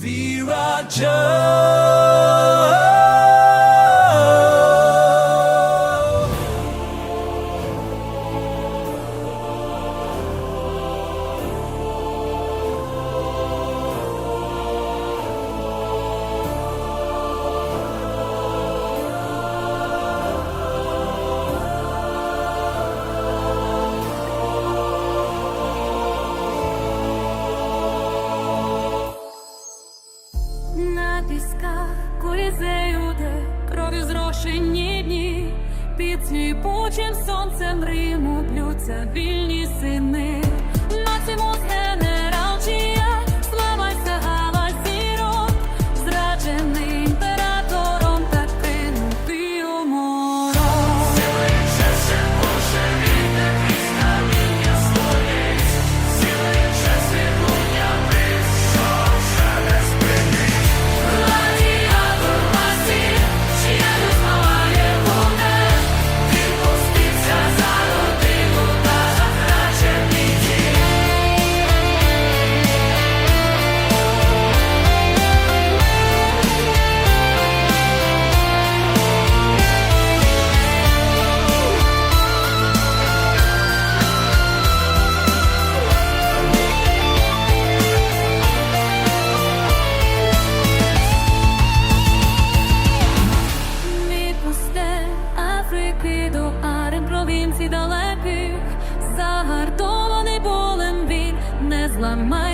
Viraja. Пісках колізею, де кров'ю зрошені дні, під сліпучим сонцем Риму плються вільні сини, my mind